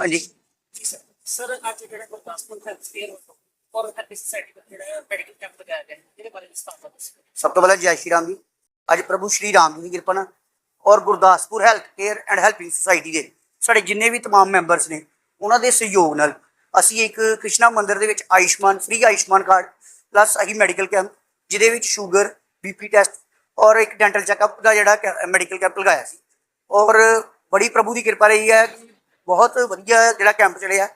ਹਾਂਜੀ ਜੀ sir sir ਅੱਜ ਜਿਹੜਾ ਗੁਰਦਾਸਪੁਰ ਹੈਲਥ ਫੇਅਰ ਔਰ ਹੈਲਥ ਸੋਸਾਇਟੀ ਦਾ ਜਿਹੜਾ ਮੈਡੀਕਲ ਕੈਂਪ ਲਗਾਇਆ ਗਿਆ ਹੈ, ਇਹਦੇ ਬਾਰੇ ਵਿਸਤਾਰ ਨਾਲ ਦੱਸੋ ਸਭ ਤੋਂ ਪਹਿਲਾਂ ਜੈ ਸ਼੍ਰੀ ਰਾਮ ਜੀ ਅੱਜ ਪ੍ਰਭੂ ਸ਼੍ਰੀ ਰਾਮ ਜੀ ਦੀ ਕਿਰਪਾ ਨਾਲ ਔਰ Gurdaspur health care and helping society ਦੇ ਸਾਡੇ ਜਿੰਨੇ ਵੀ तमाम ਮੈਂਬਰਸ ਨੇ ਉਹਨਾਂ ਦੇ ਸਹਿਯੋਗ ਨਾਲ ਅਸੀਂ ਇੱਕ ਕ੍ਰਿਸ਼ਨਾ ਮੰਦਿਰ ਦੇ ਵਿੱਚ Ayushman free Ayushman card plus ਅਸੀਂ ਮੈਡੀਕਲ ਕੈਂਪ ਜਿਹਦੇ ਵਿੱਚ ਸ਼ੂਗਰ ਬੀਪੀ ਟੈਸਟ ਔਰ ਇੱਕ ਡੈਂਟਲ ਚੈੱਕਅਪ ਦਾ ਜਿਹੜਾ ਮੈਡੀਕਲ ਕੈਂਪ ਲਗਾਇਆ ਸੀ ਔਰ ਬੜੀ ਪ੍ਰਭੂ ਦੀ ਕਿਰਪਾ ਰਹੀ ਹੈ ਕਿ ਬਹੁਤ ਵਧੀਆ ਜਿਹੜਾ ਕੈਂਪ ਚੱਲਿਆ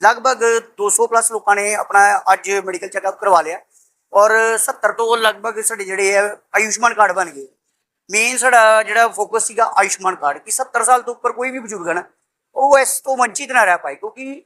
ਲਗਭਗ 200 ਪਲੱਸ ਲੋਕਾਂ ਨੇ ਆਪਣਾ ਅੱਜ ਮੈਡੀਕਲ ਚੈੱਕਅਪ ਕਰਵਾ ਲਿਆ। ਔਰ 70 ਤੋਂ ਲਗਭਗ ਸਾਡੇ ਜਿਹੜੇ ਆ, ਆਯੁਸ਼ਮਾਨ ਕਾਰਡ ਬਣ ਗਏ। ਮੇਨ ਸਾਡਾ ਜਿਹੜਾ ਫੋਕਸ ਸੀਗਾ ਆਯੁਸ਼ਮਾਨ ਕਾਰਡ ਕਿ 70 ਸਾਲ ਤੋਂ ਉੱਪਰ ਕੋਈ ਵੀ ਬਜ਼ੁਰਗ ਹੈ ਨਾ, ਉਹ ਇਸ ਤੋਂ ਵੰਚਿਤ ਨਾ ਰਹਿ ਪਾਏ ਕਿਉਂਕਿ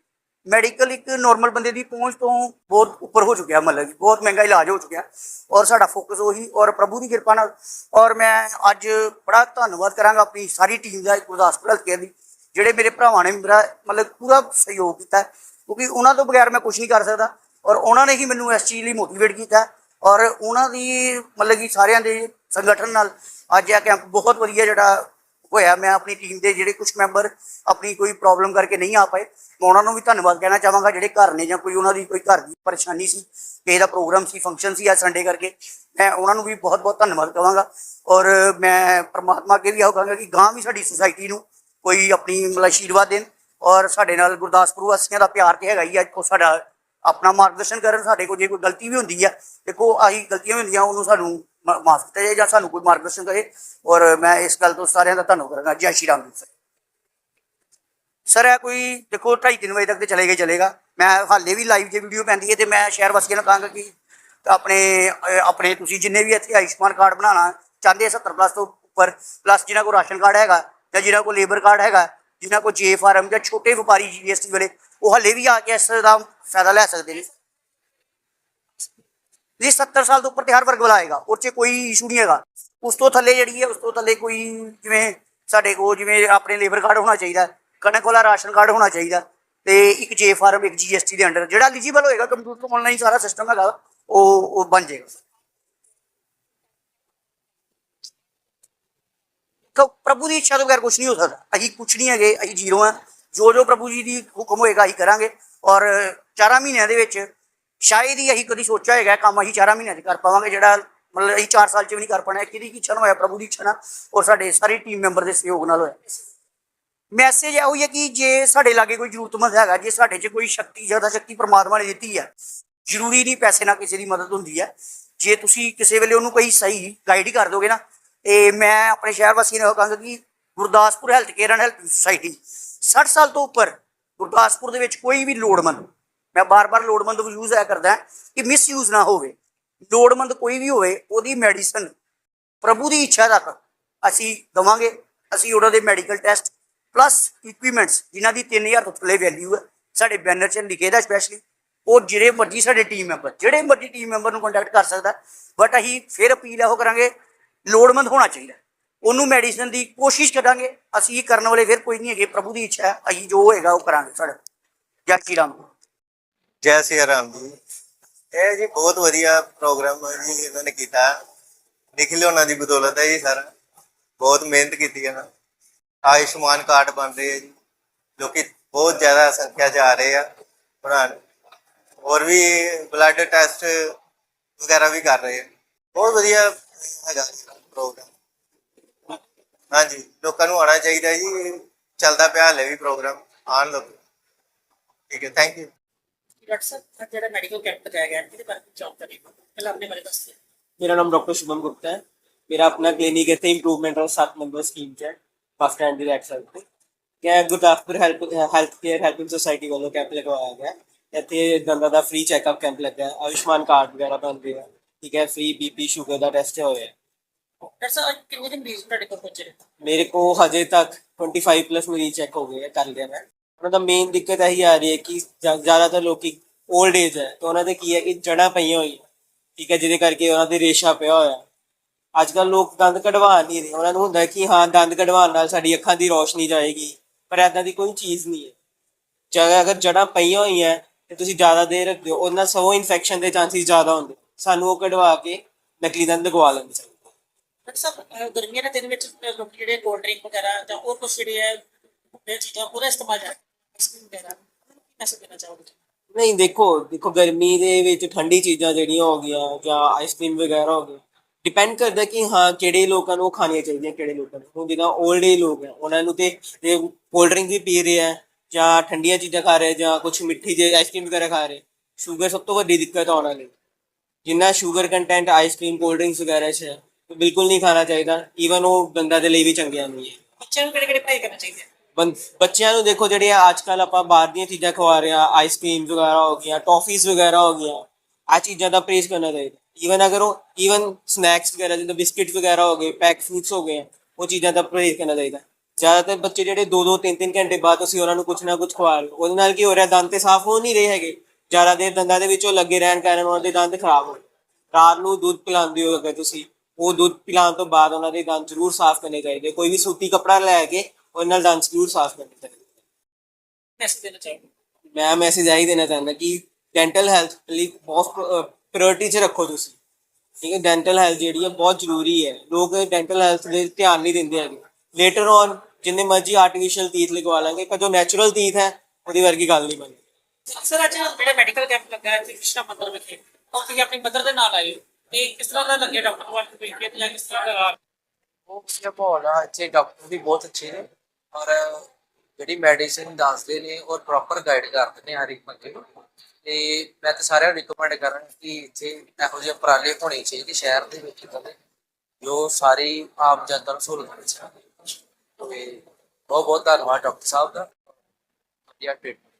ਮੈਡੀਕਲ ਇੱਕ ਨਾਰਮਲ ਬੰਦੇ ਦੀ ਪਹੁੰਚ ਤੋਂ ਬਹੁਤ ਉੱਪਰ ਹੋ ਚੁੱਕਿਆ ਮਤਲਬ ਕਿ ਬਹੁਤ ਮਹਿੰਗਾ ਇਲਾਜ ਹੋ ਚੁੱਕਿਆ। ਔਰ ਸਾਡਾ ਫੋਕਸ ਉਹੀ ਔਰ ਪ੍ਰਭੂ ਦੀ ਕਿਰਪਾ ਨਾਲ। ਔਰ ਮੈਂ ਅੱਜ ਬੜਾ ਧੰਨਵਾਦ ਕਰਾਂਗਾ ਆਪਣੀ ਸਾਰੀ ਟੀਮ ਦਾ ਗੁਰਦਾਸਪੁਰ ਕੇਅਰ ਦੀ। ਜਿਹੜੇ ਮੇਰੇ ਭਰਾਵਾਂ ਨੇ ਮੇਰਾ ਮਤਲਬ ਪੂਰਾ ਸਹਿਯੋਗ ਕੀਤਾ ਕਿਉਂਕਿ ਉਹਨਾਂ ਤੋਂ ਬਗੈਰ ਮੈਂ ਕੁਝ ਨਹੀਂ ਕਰ ਸਕਦਾ ਔਰ ਉਹਨਾਂ ਨੇ ਹੀ ਮੈਨੂੰ ਇਸ ਚੀਜ਼ ਲਈ ਮੋਟੀਵੇਟ ਕੀਤਾ ਔਰ ਉਹਨਾਂ ਦੀ ਮਤਲਬ ਕਿ ਸਾਰਿਆਂ ਦੇ ਸੰਗਠਨ ਨਾਲ ਅੱਜ ਇਹ ਕੈਂਪ ਬਹੁਤ ਵਧੀਆ ਜਿਹੜਾ ਹੋਇਆ, ਮੈਂ ਆਪਣੀ ਟੀਮ ਦੇ ਜਿਹੜੇ ਕੁਝ ਮੈਂਬਰ ਆਪਣੀ ਕੋਈ ਪ੍ਰੋਬਲਮ ਕਰਕੇ ਨਹੀਂ ਆ ਪਾਏ, ਮੈਂ ਉਹਨਾਂ ਨੂੰ ਵੀ ਧੰਨਵਾਦ ਕਹਿਣਾ ਚਾਹਾਂਗਾ, ਜਿਹੜੇ ਘਰ ਨੇ ਜਾਂ ਕੋਈ ਉਹਨਾਂ ਦੀ ਕੋਈ ਘਰ ਦੀ ਪਰੇਸ਼ਾਨੀ ਸੀ, ਕਿਸੇ ਦਾ ਪ੍ਰੋਗਰਾਮ ਸੀ ਫੰਕਸ਼ਨ ਸੀ ਅੱਜ ਸੰਡੇ ਕਰਕੇ, ਮੈਂ ਉਹਨਾਂ ਨੂੰ ਵੀ ਬਹੁਤ ਬਹੁਤ ਧੰਨਵਾਦ ਕਹਾਂਗਾ ਔਰ ਮੈਂ ਪ੍ਰਮਾਤਮਾ ਅੱਗੇ ਵੀ ਆਹੋ ਕਹਾਂਗਾ ਕਿ ਗਾਂ ਵੀ ਸਾਡੀ ਸੁਸਾਇਟੀ ਨੂੰ ਕੋਈ ਆਪਣੀ ਮਤਲਬ ਆਸ਼ੀਰਵਾਦ ਦੇਣ। ਔਰ ਸਾਡੇ ਨਾਲ ਗੁਰਦਾਸਪੁਰ ਵਾਸੀਆਂ ਦਾ ਪਿਆਰ ਤੇ ਹੈਗਾ ਹੀ ਅੱਜ ਕੋ ਸਾਡਾ ਆਪਣਾ ਮਾਰਗਦਰਸ਼ਨ ਕਰਨ, ਸਾਡੇ ਕੋਲ ਜੇ ਕੋਈ ਗਲਤੀ ਵੀ ਹੁੰਦੀ ਹੈ ਦੇਖੋ ਆਹੀ ਗਲਤੀਆਂ ਵੀ ਹੁੰਦੀਆਂ, ਉਹਨੂੰ ਸਾਨੂੰ ਮ- ਮਾਫ ਕੀਤਾ ਜਾਏ ਜਾਂ ਸਾਨੂੰ ਕੋਈ ਮਾਰਗਦਰਸ਼ਨ ਕਰੇ ਔਰ ਮੈਂ ਇਸ ਗੱਲ ਤੋਂ ਸਾਰਿਆਂ ਦਾ ਧੰਨਵਾਦ ਕਰਾਂਗਾ। ਜੈ ਸ਼੍ਰੀ ਰਾਮ ਜੀ। ਸਰ ਸਰ ਇਹ ਕੋਈ ਦੇਖੋ 2:30 ਵਜੇ ਤੱਕ ਤੇ ਚਲੇ ਗਏ ਚਲੇਗਾ। ਮੈਂ ਹਾਲੇ ਵੀ ਲਾਈਵ ਜੇ ਵੀਡੀਓ ਪੈਂਦੀ ਹੈ ਤੇ ਮੈਂ ਸ਼ਹਿਰ ਵਾਸੀਆਂ ਨੂੰ ਕਹਾਂਗਾ ਕਿ ਆਪਣੇ ਆਪਣੇ ਤੁਸੀਂ ਜਿੰਨੇ ਵੀ ਇੱਥੇ ਆਯੁਸ਼ਮਾਨ ਕਾਰਡ ਬਣਾਉਣਾ, ਚਾਹੁੰਦੇ ਆ 70 ਪਲੱਸ ਤੋਂ ਉੱਪਰ ਪਲੱਸ ਜਿਨ੍ਹਾਂ ਕੋਲ ਰਾਸ਼ਨ ਕਾਰਡ ਹੈਗਾ ਜਾਂ ਜਿਨ੍ਹਾਂ ਕੋਲ ਲੇਬਰ ਕਾਰਡ ਹੈਗਾ ਜਿਨ੍ਹਾਂ ਕੋਲ ਜੇ ਫਾਰਮ ਜਾਂ ਛੋਟੇ ਵਪਾਰੀ ਜੀਐਸਟੀ ਵਾਲੇ, ਉਹ ਹਲੇ ਵੀ ਆ ਕੇ ਇਸ ਦਾ ਫਾਇਦਾ ਲੈ ਸਕਦੇ ਨੇ। ਜੀ 70 ਸਾਲ ਤੋਂ ਉੱਪਰ ਤੇ ਹਰ ਵਰਗ ਵਾਲਾ ਆਏਗਾ ਉਹ 'ਚ ਕੋਈ ਇਸ਼ੂ ਨਹੀਂ ਹੈਗਾ। ਉਸ ਤੋਂ ਥੱਲੇ ਜਿਹੜੀ ਹੈ, ਉਸ ਤੋਂ ਥੱਲੇ ਕੋਈ ਜਿਵੇਂ ਸਾਡੇ ਕੋਲ ਜਿਵੇਂ ਆਪਣੇ ਲੇਬਰ ਕਾਰਡ ਹੋਣਾ ਚਾਹੀਦਾ, ਕਣਕ ਵਾਲਾ ਰਾਸ਼ਨ ਕਾਰਡ ਹੋਣਾ ਚਾਹੀਦਾ ਤੇ ਇੱਕ ਜੇ ਫਾਰਮ ਇੱਕ ਜੀਐਸਟੀ ਦੇ ਅੰਡਰ ਜਿਹੜਾ ਐਲੀਜੀਬਲ ਹੋਏਗਾ ਕੰਪਿਊਟਰ ਤੋਂ ਆਨਲਾਈਨ ਸਾਰਾ ਸਿਸਟਮ ਹੈਗਾ, ਉਹ ਉਹ ਬਣ ਜਾਏਗਾ। ਪ੍ਰਭੂ ਦੀ ਇੱਛਾ ਤੋਂ ਬਗੈਰ ਕੁਝ ਨਹੀਂ ਹੋ ਸਕਦਾ। ਅਸੀਂ ਕੁਝ ਨਹੀਂ ਹੈਗੇ, ਅਸੀਂ ਜ਼ੀਰੋ ਆ ਜੋ ਜੋ ਪ੍ਰਭੂ ਜੀ ਦੀ ਹੁਕਮ ਹੋਏਗਾ, ਅਸੀਂ ਕਰਾਂਗੇ। ਔਰ ਚਾਰਾਂ ਮਹੀਨਿਆਂ ਦੇ ਵਿੱਚ ਸ਼ਾਇਦ ਹੀ ਅਸੀਂ ਕਦੀ ਸੋਚਿਆ ਹੈਗਾ ਕੰਮ ਅਸੀਂ ਚਾਰਾਂ ਮਹੀਨਿਆਂ 'ਚ ਕਰ ਪਾਵਾਂਗੇ। ਜਿਹੜਾ ਮਤਲਬ ਅਸੀਂ 4 ਸਾਲ 'ਚ ਵੀ ਨਹੀਂ ਕਰ ਪਾਣਾ ਕਿਹਦੀ ਕੀ ਇੱਛਾ ਨਾਲ ਹੋਇਆ? ਪ੍ਰਭੂ ਦੀ ਇੱਛਾ ਨਾਲ। ਔਰ ਸਾਡੇ ਸਾਰੇ ਟੀਮ ਮੈਂਬਰ ਦੇ ਸਹਿਯੋਗ ਨਾਲ ਹੋਇਆ। ਮੈਸੇਜ ਇਹੋ ਹੀ ਹੈ ਕਿ ਜੇ ਸਾਡੇ ਲਾਗੇ ਕੋਈ ਜ਼ਰੂਰਤਮੰਦ ਹੈਗਾ, ਜੇ ਸਾਡੇ 'ਚ ਕੋਈ ਸ਼ਕਤੀ ਜ਼ਿਆਦਾ ਸ਼ਕਤੀ ਪਰਮਾਤਮਾ ਨੇ ਦਿੱਤੀ ਹੈ, ਜ਼ਰੂਰੀ ਨਹੀਂ ਪੈਸੇ ਨਾਲ ਕਿਸੇ ਦੀ ਮਦਦ ਹੁੰਦੀ ਹੈ। ਜੇ ਤੁਸੀਂ ਕਿਸੇ ਵੇਲੇ ਉਹਨੂੰ ਕੋਈ ਸਹੀ ਗਾਈਡ ਹੀ ਕਰ ਦੋਗੇ ਨਾ ਤੇ ਮੈਂ ਆਪਣੇ ਸ਼ਹਿਰ ਵਾਸੀ ਨੂੰ ਇਹੋ ਕਹਾਂਗਾ ਕਿ Gurdaspur health care and health society 60 ਸਾਲ ਤੋਂ ਉੱਪਰ ਗੁਰਦਾਸਪੁਰ ਦੇ ਵਿੱਚ ਕੋਈ ਵੀ ਲੋੜਵੰਦ, ਮੈਂ ਬਾਰ-ਬਾਰ ਲੋੜਵੰਦ ਯੂਜ਼ ਆਇਆ ਕਰਦਾ ਕਿ ਮਿਸਯੂਜ਼ ਨਾ ਹੋਵੇ ਲੋੜਮੰਦ ਕੋਈ ਵੀ ਹੋਵੇ, ਉਹਦੀ ਮੈਡੀਸਨ ਪ੍ਰਭੂ ਦੀ ਇੱਛਾ ਤੱਕ ਅਸੀਂ ਦਵਾਂਗੇ, ਅਸੀਂ ਉਹਨਾਂ ਦੇ ਮੈਡੀਕਲ ਟੈਸਟ ਪਲੱਸ ਇਕਵਿਪਮੈਂਟਸ ਜਿਨ੍ਹਾਂ ਦੀ 3000 ਤੋਂ ਥੱਲੇ ਵੈਲਿਊ ਹੈ, ਸਾਡੇ ਬੈਨਰ 'ਚ ਲਿਖੇ ਦਾ ਸਪੈਸ਼ਲੀ ਉਹ ਜਿਹੜੇ ਮਰਜ਼ੀ ਸਾਡੇ ਟੀਮ ਮੈਂਬਰ ਜਿਹੜੇ ਮਰਜ਼ੀ ਟੀਮ ਮੈਂਬਰ ਨੂੰ ਕੰਟੈਕਟ ਕਰ ਸਕਦਾ ਬਟ ਅਸੀਂ ਫਿਰ ਅਪੀਲ ਇਹੋ ਕਰਾਂਗੇ ਲੋੜਮੰਦ ਹੋਣਾ ਚਾਹੀਦਾ। ਉਹਨੂੰ ਮੈਡੀਸਨ ਦੀ ਕੋਸ਼ਿਸ਼ ਕਰਾਂਗੇ। ਅਸੀਂ ਕਰਨ ਵਾਲੇ ਫਿਰ ਕੋਈ ਨਹੀਂ ਹੈਗੇ। ਪ੍ਰਭੂ ਦੀ ਇੱਛਾ ਹੈ। ਅਸੀਂ ਜੋ ਹੋਏਗਾ ਉਹ ਕਰਾਂਗੇ ਸਾਡਾ। ਜੈ ਸ਼੍ਰੀ ਰਾਮ ਜੈ। ਸਿਆ ਰਾਮ ਜੀ। ਇਹ ਜੀ ਬਹੁਤ ਵਧੀਆ ਪ੍ਰੋਗਰਾਮ ਜੀ। ਇਹਨਾਂ ਨੇ ਕੀਤਾ। ਨਿਖਿਲ ਉਹਨਾਂ ਦੀ ਬਦੌਲਤ ਹੈ ਜੀ ਸਾਰਾ। ਬਹੁਤ ਮਿਹਨਤ ਕੀਤੀ ਹੈ ਆਯੁਸ਼ਮਾਨ ਕਾਰਡ ਬਣ ਰਹੇ ਹੈ ਜੀ। ਜੋ ਕਿ ਬਹੁਤ ਜ਼ਿਆਦਾ ਸੰਖਿਆ 'ਚ ਆ ਰਹੇ ਆ ਬਣਾਉਣ। ਹੋਰ ਵੀ ਬਲੱਡ ਟੈਸਟ ਵਗੈਰਾ ਵੀ ਕਰ ਰਹੇ ਆ। ਬਹੁਤ ਵਧੀਆ ਹੈਗਾ ਪ੍ਰੋਗਰਾਮ ਹਾਂਜੀ ਲੋਕਾਂ ਨੂੰ ਆਉਣਾ ਚਾਹੀਦਾ ਜੀ ਚੱਲਦਾ ਪਿਆ ਹਲੇ ਵੀ ਪ੍ਰੋਗਰਾਮ ਆਉਣ ਲੋਕ ਠੀਕ ਹੈ ਥੈਂਕ ਯੂ ਡਾਕਟਰ ਸਾਹਿਬ ਅੱਜ ਜਿਹੜਾ ਮੈਡੀਕਲ ਕੈਂਪ ਲਗਾਇਆ ਗਿਆ ਹੈ, ਇਹਦੇ ਬਾਰੇ ਜਾਣਕਾਰੀ ਦਿਓ ਪਹਿਲਾਂ ਆਪਣੇ ਬਾਰੇ ਦੱਸੋ मेरा नाम डॉक्टर शुभम गुप्ता है मेरा अपना क्लिनिक है इंप्रूवमेंट और सात नंबर स्कीम है बस स्टैंड ਦੀ ਰੈਕ ਸਾਈਡ ਤੇ ਕਿ Gurdaspur health health care helping society ਵੱਲੋਂ ਕੈਂਪ ਲਗਵਾਇਆ ਗਿਆ ਹੈ। ਇੱਥੇ ਦੰਦਾਂ ਦਾ ਫ੍ਰੀ ਚੈੱਕਅਪ ਕੈਂਪ ਲੱਗਾ ਹੈ ਆਯੁਸ਼ਮਾਨ ਕਾਰਡ ਵਗੈਰਾ ਬਣਦੇ ਆ ਠੀਕ ਹੈ ਫ੍ਰੀ ਬੀਪੀ ਸ਼ੂਗਰ ਦਾ ਟੈਸਟ ਹੋਇਆ ਹੈ। ਡਾਕਟਰ ਸਾਹਿਬ ਕਿੰਨੇ ਦਿਨ ਮਰੀਜ਼ ਤੁਹਾਡੇ ਕੋਲ ਪਹੁੰਚੇ ਮੇਰੇ ਕੋ ਹਜੇ ਤੱਕ 25 ਪਲੱਸ ਮਰੀਜ਼ ਚੈੱਕ ਹੋ ਗਏ ਹੈ ਕਰ ਲਿਆ ਮੈਂ। ਉਹਨਾਂ ਦਾ ਮੇਨ ਦਿੱਕਤ ਇਹੀ ਆ ਰਹੀ ਹੈ ਕਿ ਜ਼ਿਆ- ਜ਼ਿਆਦਾਤਰ ਲੋਕੀ 올ਡ ਏਜ ਹੈ ਤਾਂ ਉਹਨਾਂ ਦੇ ਕੀ ਹੈ ਕਿ ਜੜ੍ਹਾਂ ਪਈਆਂ ਹੋਈਆਂ। ਠੀਕ ਹੈ ਜਿਹਦੇ ਕਰਕੇ ਉਹਨਾਂ ਦੇ ਰੇਸ਼ਾ ਪਿਆ ਹੋਇਆ। ਅੱਜ ਕੱਲ ਲੋਕ ਦੰਦ ਕਢਵਾ ਨਹੀਂ ਰਹੇ। ਉਹਨਾਂ ਨੂੰ ਹੁੰਦਾ ਕਿ ਹਾਂ ਦੰਦ ਕਢਵਾਉਣ ਨਾਲ ਸਾਡੀ ਅੱਖਾਂ ਦੀ ਰੋਸ਼ਨੀ ਜਾਏਗੀ ਪਰ ਐਦਾਂ ਦੀ ਕੋਈ ਚੀਜ਼ ਨਹੀਂ ਹੈ। ਜਗ੍ਹਾ ਅਗਰ ਜੜ੍ਹਾਂ ਪਈਆਂ ਹੋਈਆਂ ਤੇ ਤੁਸੀਂ ਜ਼ਿਆਦਾ ਦੇਰ ਰੱਖਦੇ ਹੋ ਉਹਨਾਂ ਸੋ ਇਨਫੈਕਸ਼ਨ ਦੇ ਚਾਂਸਸ ਜ਼ਿਆਦਾ ਹੁੰਦੇ। ਸਾਨੂੰ ਉਹ ਕਢਵਾ ਕੇ ਨਕਲੀ ਦੰਦ ਲਗਵਾ ਲੈਣੇ ਚਾਹੀਦੇ ਡਾਕਟਰ ਸਾਹਿਬ ਗਰਮੀਆਂ ਦੇ ਦਿਨ ਵਿੱਚ ਲੋਕ ਜਿਹੜੇ ਕੋਲਡ ਡਰਿੰਕ ਵਗੈਰਾ ਜਾਂ ਹੋਰ ਕੁਝ ਜਿਹੜੇ ਹੈ ਇਹ ਚੀਜ਼ਾਂ ਉਹਦਾ ਇਸਤੇਮਾਲ ਜ਼ਿਆਦਾ ਆਈਸਕ੍ਰੀਮ ਵਗੈਰਾ ਮੈਸੇਜ ਦੇਣਾ ਚਾਹੋਗੇ? ਨਹੀਂ ਦੇਖੋ ਦੇਖੋ ਗਰਮੀ ਦੇ ਵਿੱਚ ਠੰਡੀ ਚੀਜ਼ਾਂ ਜਿਹੜੀਆਂ ਹੋ ਗਈਆਂ ਜਾਂ ਆਈਸਕ੍ਰੀਮ ਵਗੈਰਾ ਹੋ ਗਏ ਡਿਪੈਂਡ ਕਰਦਾ ਕਿ ਹਾਂ ਕਿਹੜੇ ਲੋਕਾਂ ਨੂੰ ਉਹ ਖਾਣੀਆਂ ਚਾਹੀਦੀਆਂ ਕਿਹੜੇ ਲੋਕਾਂ ਨੂੰ। ਹੁਣ ਜਿੱਦਾਂ 올ਡ ਏਜ ਲੋਕ ਹੈ ਉਹਨਾਂ ਨੂੰ ਤੇ ਜੇ ਕੋਲਡ ਡਰਿੰਕ ਵੀ ਪੀ ਰਹੇ ਆ ਜਾਂ ਠੰਡੀਆਂ ਚੀਜ਼ਾਂ ਖਾ ਰਹੇ ਜਾਂ ਕੁਝ ਮਿੱਠੀ ਜਿਹੀ ਆਈਸਕ੍ਰੀਮ ਵਗੈਰਾ ਖਾ ਰਹੇ ਸ਼ੂਗਰ ਸਭ ਤੋਂ ਵੱਡੀ ਦਿੱਕਤ ਆ ਉਹਨਾਂ ਜਿੰਨਾ sugar content ice cream cold drinks ਵਗੈਰਾ 'ਚ ਹੈ ਉਹ ਬਿਲਕੁਲ ਨਹੀਂ ਖਾਣਾ ਚਾਹੀਦਾ। ਈਵਨ ਉਹ ਬੰਦਾ ਦੇ ਲਈ ਵੀ ਚੰਗਿਆ ਨਹੀਂ ਹੈ। ਬੱਚਿਆਂ ਨੂੰ ਕਿਹੜੇ ਕਿਹੜੇ ਪੜ੍ਹਾਈ ਕਰਨਾ ਚਾਹੀਦਾ ਬੰ- ਬੱਚਿਆਂ ਨੂੰ ਦੇਖੋ ਜਿਹੜੇ ਅੱਜ ਕੱਲ ਆਪਾਂ ਬਾਹਰ ਦੀਆਂ ਚੀਜ਼ਾਂ ਖਵਾ ਰਹੇ ਆ ਆਈਸਕ੍ਰੀਮ ਵਗੈਰਾ ਹੋ ਗਈਆਂ ਟੌਫੀਜ਼ ਵਗੈਰਾ ਹੋ ਗਈਆਂ ਆ ਚੀਜ਼ਾਂ ਦਾ ਪ੍ਰੇਸ ਕਰਨਾ ਚਾਹੀਦਾ। ਈਵਨ ਅਗਰ ਉਹ ਈਵਨ ਸਨੈਕਸ ਵਗੈਰਾ ਜਿੱਦਾਂ ਬਿਸਕਿਟ ਵਗੈਰਾ ਹੋ ਗਏ ਪੈਕ ਫੂਡਸ ਹੋ ਗਏ ਉਹ ਚੀਜ਼ਾਂ ਦਾ ਪ੍ਰੇਸ ਕਰਨਾ ਚਾਹੀਦਾ। ਜ਼ਿਆਦਾਤਰ ਬੱਚੇ ਜਿਹੜੇ 2-2 3-3 ਘੰਟੇ ਬਾਅਦ ਤੁਸੀਂ ਉਹਨਾਂ ਨੂੰ ਕੁਛ ਨਾ ਕੁਛ ਖਵਾ ਰਹੇ ਹੋ ਉਹਦੇ ਨਾਲ ਕੀ ਹੋ ਰਿਹਾ? ਦੰਦ ਤੇ ਸਾਫ਼ ਹੋ ਨਹੀਂ ਰਹੇ ਹੈਗੇ। ਜ਼ਿਆਦਾ ਦੇਰ ਦੰਦਾਂ ਦੇ ਵਿੱਚ ਲੱਗੇ ਰਹਿਣ ਕਾਰਨ ਉਹਨਾਂ ਦੇ ਦੰਦ ਖਰਾਬ ਹੋ ਰਾਤ ਨੂੰ ਦੁੱਧ ਪਿਲਾਉਂਦੇ ਹੋ ਅਗਰ ਤੁਸੀਂ ਉਹ ਦੁੱਧ ਪਿਲਾਉਣ ਤੋਂ ਬਾਅਦ ਉਹਨਾਂ ਦੇ ਦੰਦ ਜ਼ਰੂਰ ਸਾਫ਼ ਕਰਨੇ ਚਾਹੀਦੇ। ਕੋਈ ਵੀ ਸੂਤੀ ਕੱਪੜਾ ਲੈ ਕੇ ਉਹਦੇ ਨਾਲ ਦੰਦ ਜ਼ਰੂਰ ਸਾਫ਼ ਕਰਨੇ ਚਾਹੀਦੇ। ਮੈਸੇਜ ਦੇਣਾ ਚਾਹੋਗੇ? ਮੈਂ ਮੈਸੇਜ ਆਹੀ ਦੇਣਾ ਚਾਹੁੰਦਾ ਕਿ ਡੈਂਟਲ ਹੈਲਥ ਲਈ ਬਹੁਤ ਪ੍ਰਾਇੋਰਟੀ 'ਚ ਰੱਖੋ ਤੁਸੀਂ। ਠੀਕ ਹੈ ਡੈਂਟਲ ਹੈਲਥ ਜਿਹੜੀ ਹੈ ਬਹੁਤ ਜ਼ਰੂਰੀ ਹੈ। ਲੋਕ ਡੈਂਟਲ ਹੈਲਥ ਦੇ ਧਿਆਨ ਨਹੀਂ ਦਿੰਦੇ ਹੈਗੇ। ਲੇਟਰ ਔਨ ਜਿੰਨੇ ਮਰਜ਼ੀ ਆਰਟੀਫੀਸ਼ੀਅਲ ਟੀਥ ਲਗਵਾ ਲਾਂਗੇ ਪਰ ਜੋ ਨੈਚੁਰਲ ਟੀਥ ਹੈ ਉਹਦੀ ਵਰਗੀ ਗੱਲ ਨਹੀਂ ਬਣਦੀ। ਸਰ, ਅੱਜ ਜਿਹੜਾ ਮੈਡੀਕਲ ਕੈਂਪ ਲੱਗਾ ਹੈ ਕ੍ਰਿਸ਼ਨਾ ਮੰਦਰ ਵਿਖੇ ਉਹ ਤੁਸੀਂ ਆਪਣੀ ਮਦਰ ਦੇ ਨਾਲ ਆਏ ਹੋ। ਤੇ ਕਿਸ ਤਰ੍ਹਾਂ ਦਾ ਲੱਗਿਆ ਡਾਕਟਰ ਵਾਲ ਤੇ ਵੇਖ ਜਾਂ ਕਿਸ ਤਰ੍ਹਾਂ ਦਾ ਬਹੁਤ ਵਧੀਆ ਮਾਹੌਲ ਆ, ਇੱਥੇ ਡਾਕਟਰ ਵੀ ਬਹੁਤ ਅੱਛੇ ਨੇ, ਔਰ ਜਿਹੜੀ ਮੈਡੀਸਿਨ ਦੱਸਦੇ ਨੇ ਔਰ ਪ੍ਰੋਪਰ ਗਾਈਡ ਕਰਦੇ ਨੇ ਹਰ ਇੱਕ ਬੰਦੇ ਨੂੰ। ਤੇ ਮੈਂ ਤਾਂ ਸਾਰਿਆਂ ਨੂੰ ਰਿਕਮੈਂਡ ਕਰਾਂ ਕਿ ਇੱਥੇ ਇਹੋ ਜਿਹੇ ਉਪਰਾਲੇ ਹੋਣੇ ਚਾਹੀਦੇ ਸ਼ਹਿਰ ਦੇ ਵਿੱਚ ਕਦੇ ਜੋ ਸਾਰੀ ਆਮ ਜਨਤਾ ਨੂੰ ਸਹੂਲਤ ਮਿਲ ਸਕੇ। ਤੇ ਬਹੁਤ ਬਹੁਤ ਧੰਨਵਾਦ ਡਾਕਟਰ ਸਾਹਿਬ ਦਾ, ਵਧੀਆ ਟ੍ਰੀਟਮੈਂਟ